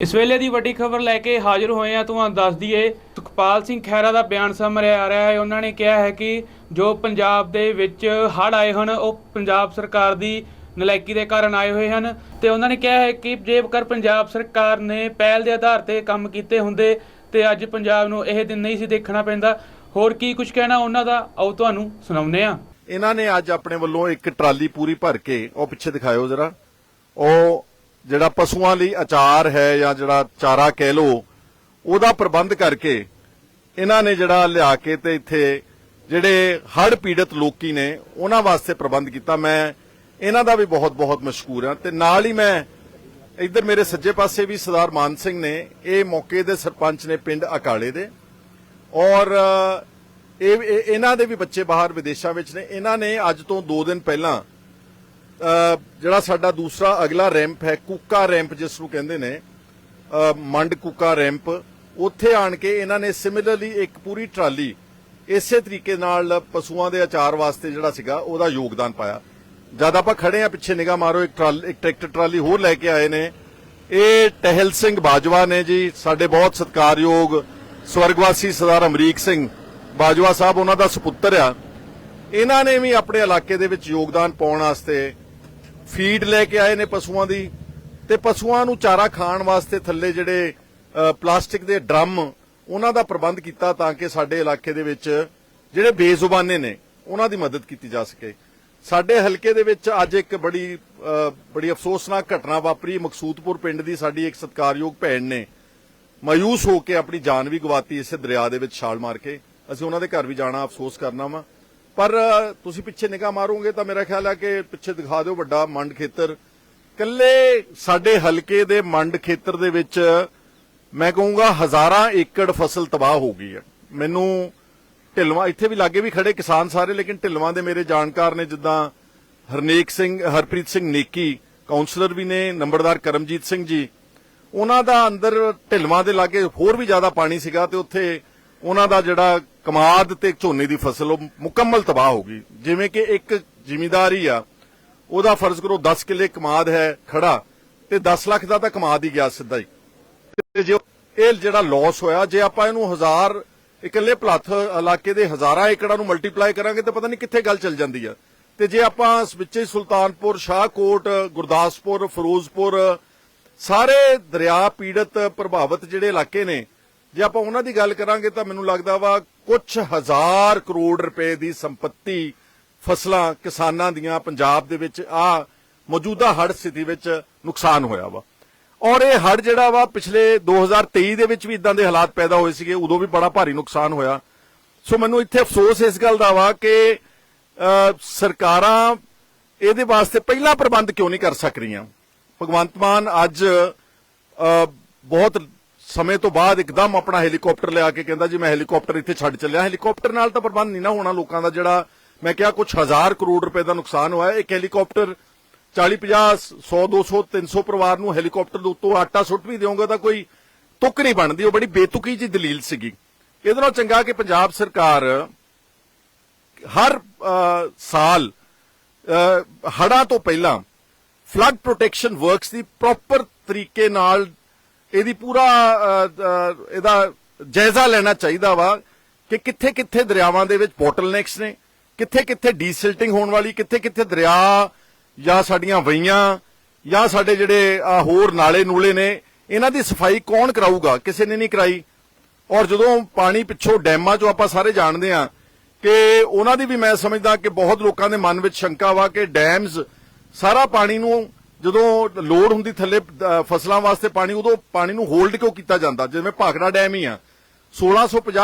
ਇਸ ਵੇਲੇ ਦੀ ਵੱਡੀ ਖਬਰ ਲੈ ਕੇ ਹਾਜ਼ਰ ਹੋਏ ਆ, ਤੁਹਾਨੂੰ ਦੱਸ ਦਈਏ, ਸੁਖਪਾਲ ਸਿੰਘ ਖਹਿਰਾ ਦਾ ਬਿਆਨ ਸਾਹਮਣੇ ਆ ਰਿਹਾ ਹੈ। ਉਹਨਾਂ ਨੇ ਕਿਹਾ ਹੈ ਕਿ ਜੋ ਪੰਜਾਬ ਦੇ ਵਿੱਚ ਹੜ੍ਹ ਆਏ ਹਨ, ਉਹ ਪੰਜਾਬ ਸਰਕਾਰ ਦੀ ਨਲਾਇਕੀ ਦੇ ਕਾਰਨ ਆਏ ਹੋਏ ਹਨ ਤੇ ਉਹਨਾਂ ਨੇ ਕਿਹਾ ਹੈ ਕਿ ਜੇਕਰ ਪੰਜਾਬ ਸਰਕਾਰ ਨੇ ਪਹਿਲ ਦੇ ਆਧਾਰ ਤੇ ਕੰਮ ਕੀਤੇ ਹੁੰਦੇ, ਤੇ ਅੱਜ ਪੰਜਾਬ ਨੂੰ ਇਹ ਦਿਨ ਨਹੀਂ ਸੀ ਦੇਖਣਾ ਪੈਂਦਾ। ਹੋਰ ਕੀ ਕੁਝ ਕਹਿਣਾ ਉਹਨਾਂ ਦਾ? ਆਓ ਤੁਹਾਨੂੰ ਸੁਣਾਉਂਦੇ ਆ ਇਹਨਾਂ ਨੇ ਅੱਜ ਆਪਣੇ ਵੱਲੋਂ ਇੱਕ ਟਰਾਲੀ ਪੂਰੀ ਭਰ ਕੇ ਉਹ ਪਿੱਛੇ ਦਿਖਾਇਓ ਜਰਾ। ਉਹ ਜਿਹੜਾ ਪਸ਼ੂਆਂ ਲਈ ਅਚਾਰ ਹੈ ਜਾਂ ਜਿਹੜਾ ਚਾਰਾ ਕਹਿ ਲੋ ਉਹਦਾ ਪ੍ਰਬੰਧ ਕਰਕੇ ਇਹਨਾਂ ਨੇ ਜਿਹੜਾ ਲਿਆ ਕੇ ਤੇ ਇੱਥੇ ਜਿਹੜੇ ਹੜ ਪੀੜਤ ਲੋਕੀ ਨੇ, ਉਹਨਾਂ ਵਾਸਤੇ ਪ੍ਰਬੰਧ ਕੀਤਾ। ਮੈਂ ਇਹਨਾਂ ਦਾ ਵੀ ਬਹੁਤ ਬਹੁਤ ਮਸ਼ਕੂਰ ਹਾਂ ਤੇ ਨਾਲ ਹੀ ਮੈਂ ਇੱਧਰ ਮੇਰੇ ਸੱਜੇ ਪਾਸੇ ਵੀ ਸਰਦਾਰ ਮਾਨ ਸਿੰਘ ਨੇ ਇਹ ਮੌਕੇ ਦੇ ਸਰਪੰਚ ਨੇ ਪਿੰਡ ਅਕਾਲੇ ਦੇ। ਔਰ ਇਹ, ਇਹ- ਇਹਨਾਂ ਦੇ ਵੀ ਬੱਚੇ ਬਾਹਰ ਵਿਦੇਸ਼ਾਂ ਵਿੱਚ ਨੇ। ਇਹਨਾਂ ਨੇ ਅੱਜ ਤੋਂ 2 ਦਿਨ ਪਹਿਲਾਂ ਜਿਹੜਾ ਸਾਡਾ ਦੂਸਰਾ ਅਗਲਾ ਰੈਂਪ ਹੈ, ਕੁੱਕਾ ਰੈਂਪ ਜਿਸ ਨੂੰ ਕਹਿੰਦੇ ਨੇ ਮੰਡ ਕੁੱਕਾ ਰੈਂਪ, ਉੱਥੇ ਆਣ ਕੇ ਇਹਨਾਂ ਨੇ ਸਿਮਿਲਰਲੀ ਇੱਕ ਪੂਰੀ ਟਰਾਲੀ ਇਸੇ ਤਰੀਕੇ ਨਾਲ ਪਸ਼ੂਆਂ ਦੇ ਆਚਾਰ ਵਾਸਤੇ ਜਿਹੜਾ ਸੀਗਾ, ਉਹਦਾ ਯੋਗਦਾਨ ਪਾਇਆ। ਜਦ ਆਪਾਂ ਖੜੇ ਆ ਪਿੱਛੇ ਨਿਗਾਹ ਮਾਰੋ, ਇੱਕ ਟਰਾਲੀ, ਇੱਕ ਟਰੈਕਟਰ ਟਰਾਲੀ ਹੋਰ ਲੈ ਕੇ ਆਏ ਨੇ। ਇਹ ਟਹਿਲ ਸਿੰਘ ਬਾਜਵਾ ਨੇ ਜੀ, ਸਾਡੇ ਬਹੁਤ ਸਤਿਕਾਰਯੋਗ ਸਵਰਗਵਾਸੀ ਸਰਦਾਰ ਅਮਰੀਕ ਸਿੰਘ ਬਾਜਵਾ ਸਾਹਿਬ, ਉਹਨਾਂ ਦਾ ਸੁਪੁੱਤਰ ਆ। ਇਹਨਾਂ ਨੇ ਵੀ ਆਪਣੇ ਇਲਾਕੇ ਦੇ ਵਿੱਚ ਯੋਗਦਾਨ ਪਾਉਣ ਵਾਸਤੇ ਫੀਡ ਲੈ ਕੇ ਆਏ ਨੇ ਪਸ਼ੂਆਂ ਦੀ ਤੇ ਪਸ਼ੂਆਂ ਨੂੰ ਚਾਰਾ ਖਾਣ ਵਾਸਤੇ ਥੱਲੇ ਜਿਹੜੇ ਪਲਾਸਟਿਕ ਦੇ ਡਰਮ ਉਹਨਾਂ ਦਾ ਪ੍ਰਬੰਧ ਕੀਤਾ ਤਾਂ ਕਿ ਸਾਡੇ ਇਲਾਕੇ ਦੇ ਵਿੱਚ ਜਿਹੜੇ ਬੇਜ਼ੁਬਾਨੇ ਨੇ, ਉਹਨਾਂ ਦੀ ਮਦਦ ਕੀਤੀ ਜਾ ਸਕੇ। ਸਾਡੇ ਹਲਕੇ ਦੇ ਵਿੱਚ ਅੱਜ ਇੱਕ ਬੜੀ ਬੜੀ ਅਫਸੋਸਨਾਕ ਘਟਨਾ ਵਾਪਰੀ। ਮਕਸੂਦਪੁਰ ਪਿੰਡ ਦੀ ਸਾਡੀ ਇੱਕ ਸਤਿਕਾਰਯੋਗ ਭੈਣ ਨੇ ਮਾਯੂਸ ਹੋ ਕੇ ਆਪਣੀ ਜਾਨ ਵੀ ਗਵਾਤੀ ਇਸੇ ਦਰਿਆ ਦੇ ਵਿੱਚ ਛਾਲ ਮਾਰ ਕੇ। ਅਸੀਂ ਉਹਨਾਂ ਦੇ ਘਰ ਵੀ ਜਾਣਾ ਅਫਸੋਸ ਕਰਨਾ ਵਾ। ਪਰ ਤੁਸੀਂ ਪਿੱਛੇ ਨਿਗਾਹ ਮਾਰੋਗੇ ਤਾਂ ਮੇਰਾ ਖਿਆਲ ਹੈ ਕਿ ਪਿੱਛੇ ਦਿਖਾ ਦਿਓ ਵੱਡਾ ਮੰਡ ਖੇਤਰ। ਕੱਲੇ ਸਾਡੇ ਹਲਕੇ ਦੇ ਮੰਡ ਖੇਤਰ ਦੇ ਵਿੱਚ ਮੈਂ ਕਹੂੰਗਾ ਹਜ਼ਾਰਾਂ ਏਕੜ ਫਸਲ ਤਬਾਹ ਹੋ ਗਈ ਹੈ। ਮੈਨੂੰ ਢਿਲਵਾਂ ਇੱਥੇ ਵੀ ਲਾਗੇ ਵੀ ਖੜੇ ਕਿਸਾਨ ਸਾਰੇ, ਲੇਕਿਨ ਢਿਲਵਾਂ ਦੇ ਮੇਰੇ ਜਾਣਕਾਰ ਨੇ ਜਿੱਦਾਂ ਹਰਨੇਕ ਸਿੰਘ, ਹਰਪ੍ਰੀਤ ਸਿੰਘ ਨੇਕੀ ਕਾਉਂਸਲਰ ਵੀ ਨੇ, ਨੰਬਰਦਾਰ ਕਰਮਜੀਤ ਸਿੰਘ ਜੀ, ਉਹਨਾਂ ਦਾ ਅੰਦਰ ਢਿਲਵਾਂ ਦੇ ਲਾਗੇ ਹੋਰ ਵੀ ਜ਼ਿਆਦਾ ਪਾਣੀ ਸੀਗਾ ਤੇ ਉੱਥੇ ਉਹਨਾਂ ਦਾ ਜਿਹੜਾ ਕਮਾਦ ਤੇ ਝੋਨੇ ਦੀ ਫਸਲ, ਉਹ ਮੁਕੰਮਲ ਤਬਾਹ ਹੋ ਗਈ। ਜਿਵੇਂ ਕਿ ਇੱਕ ਜਿਮੀਦਾਰੀ ਆ, ਉਹਦਾ ਫਰਜ਼ ਕਰੋ 10 ਕਿੱਲੇ ਕਮਾਦ ਹੈ, ਖੜਾ, ਤੇ 10 ਲੱਖ ਦਾ ਤਾਂ ਕਮਾਦ ਹੀ ਗਿਆ ਸਿੱਧਾ ਹੀ। ਤੇ ਜੇ ਇਹ ਜਿਹੜਾ ਲਾਸ ਹੋਇਆ, ਜੇ ਆਪਾਂ ਇਹਨੂੰ ਹਜ਼ਾਰ ਇਕੱਲੇ ਭਲੱਥ ਇਲਾਕੇ ਦੇ ਹਜ਼ਾਰਾਂ ਏਕੜਾਂ ਨੂੰ ਮਲਟੀਪਲਾਈ ਕਰਾਂਗੇ ਤਾਂ ਪਤਾ ਨਹੀਂ ਕਿੱਥੇ ਗੱਲ ਚੱਲ ਜਾਂਦੀ ਆ। ਤੇ ਜੇ ਆਪਾਂ ਇਸ ਵਿੱਚੇ ਸੁਲਤਾਨਪੁਰ, ਸ਼ਾਹਕੋਟ, ਗੁਰਦਾਸਪੁਰ, ਫਿਰੋਜ਼ਪੁਰ, ਸਾਰੇ ਦਰਿਆ ਪੀੜਤ ਪ੍ਰਭਾਵਿਤ ਜਿਹੜੇ ਇਲਾਕੇ ਨੇ ਜੇ ਆਪਾਂ ਉਹਨਾਂ ਦੀ ਗੱਲ ਕਰਾਂਗੇ ਤਾਂ ਮੈਨੂੰ ਲੱਗਦਾ ਵਾ ਕੁਝ ਹਜ਼ਾਰ ਕਰੋੜ ਰੁਪਏ ਦੀ ਸੰਪਤੀ ਫਸਲਾਂ ਕਿਸਾਨਾਂ ਦੀਆਂ ਪੰਜਾਬ ਦੇ ਵਿੱਚ ਆ ਮੌਜੂਦਾ ਹੜ੍ਹ ਸਥਿਤੀ ਵਿੱਚ ਨੁਕਸਾਨ ਹੋਇਆ ਵਾ। ਔਰ ਇਹ ਹੜ੍ਹ ਜਿਹੜਾ ਵਾ ਪਿਛਲੇ 2023 ਦੇ ਵਿੱਚ ਵੀ ਇਦਾਂ ਦੇ ਹਾਲਾਤ ਪੈਦਾ ਹੋਏ ਸੀਗੇ, ਉਦੋਂ ਵੀ ਬੜਾ ਭਾਰੀ ਨੁਕਸਾਨ ਹੋਇਆ। ਸੋ ਮੈਨੂੰ ਇੱਥੇ ਅਫਸੋਸ ਇਸ ਗੱਲ ਦਾ ਵਾ ਕਿ ਸਰਕਾਰਾਂ ਇਹਦੇ ਵਾਸਤੇ ਪਹਿਲਾਂ ਪ੍ਰਬੰਧ ਕਿਉਂ ਨਹੀਂ ਕਰ ਸਕ ਰਹੀਆਂ? ਭਗਵੰਤ ਮਾਨ ਅੱਜ ਬਹੁਤ ਸਮੇਂ ਤੋਂ ਬਾਅਦ ਇੱਕਦਮ ਆਪਣਾ ਹੈਲੀਕਾਪਟਰ ਲਿਆ ਕੇ ਕਹਿੰਦਾ ਜੀ ਮੈਂ ਹੈਲੀਕਾਪਟਰ ਇੱਥੇ ਛੱਡ ਚੱਲਿਆ। ਹੈਲੀਕਾਪਟਰ ਨਾਲ ਤਾਂ ਪ੍ਰਬੰਧ ਨਹੀਂ ਨਾ ਹੋਣਾ ਲੋਕਾਂ ਦਾ ਜਿਹੜਾ ਮੈਂ ਕਿਹਾ ਕੁਝ ਹਜ਼ਾਰ ਕਰੋੜ ਰੁਪਏ ਦਾ ਨੁਕਸਾਨ ਹੋਇਆ। ਇੱਕ ਹੈਲੀਕਾਪਟਰ 40 50 100 200 300 ਪਰਿਵਾਰ ਨੂੰ ਹੈਲੀਕਾਪਟਰ ਦੇ ਉੱਤੋਂ ਆਟਾ ਸੁੱਟ ਵੀ ਦਿਓਗੇ ਤਾਂ ਕੋਈ ਤੁੱਕ ਨਹੀਂ ਬਣਦੀ। ਉਹ ਬੜੀ ਬੇਤੁਕੀ ਜੀ ਦਲੀਲ ਸੀਗੀ। ਇਹਦੇ ਨਾਲ ਚੰਗਾ ਕਿ ਪੰਜਾਬ ਸਰਕਾਰ ਹਰ ਸਾਲ ਹੜਾਂ ਤੋਂ ਪਹਿਲਾਂ ਫਲੱਡ ਪ੍ਰੋਟੈਕਸ਼ਨ ਵਰਕਸ ਦੀ ਪ੍ਰੋਪਰ ਤਰੀਕੇ ਨਾਲ ਇਹਦੀ ਪੂਰਾ ਇਹਦਾ ਜਾਇਜ਼ਾ ਲੈਣਾ ਚਾਹੀਦਾ ਵਾ ਕਿ ਕਿੱਥੇ ਕਿੱਥੇ ਦਰਿਆਵਾਂ ਦੇ ਵਿੱਚ ਬੋਟਲਨੈਕਸ ਨੇ ਕਿੱਥੇ ਕਿੱਥੇ ਡੀਸਿਲਟਿੰਗ ਹੋਣ ਵਾਲੀ ਕਿੱਥੇ ਕਿੱਥੇ ਦਰਿਆ ਜਾਂ ਸਾਡੀਆਂ ਵਈਆਂ ਜਾਂ ਸਾਡੇ ਜਿਹੜੇ ਹੋਰ ਨਾਲੇ ਨੂਲੇ ਨੇ, ਇਹਨਾਂ ਦੀ ਸਫ਼ਾਈ ਕੌਣ ਕਰਾਊਗਾ? ਕਿਸੇ ਨੇ ਨਹੀਂ ਕਰਾਈ। ਔਰ ਜਦੋਂ ਪਾਣੀ ਪਿੱਛੋਂ ਡੈਮਾਂ ਚੋਂ ਆਪਾਂ ਸਾਰੇ ਜਾਣਦੇ ਆ ਕਿ ਉਹਨਾਂ ਦੀ ਵੀ ਮੈਂ ਸਮਝਦਾ ਕਿ ਬਹੁਤ ਲੋਕਾਂ ਦੇ ਮਨ ਵਿੱਚ ਸ਼ੰਕਾ ਵਾ ਕਿ ਡੈਮਸ ਸਾਰਾ ਪਾਣੀ ਨੂੰ ਜਦੋਂ ਲੋਡ ਹੁੰਦੀ ਥੱਲੇ ਫਸਲਾਂ ਵਾਸਤੇ ਪਾਣੀ, ਉਦੋਂ ਪਾਣੀ ਨੂੰ ਹੋਲਡ ਕਿਉਂ ਕੀਤਾ ਜਾਂਦਾ? ਜਿਵੇਂ ਭਾਖੜਾ ਡੈਮ ਹੀ ਆ। 1650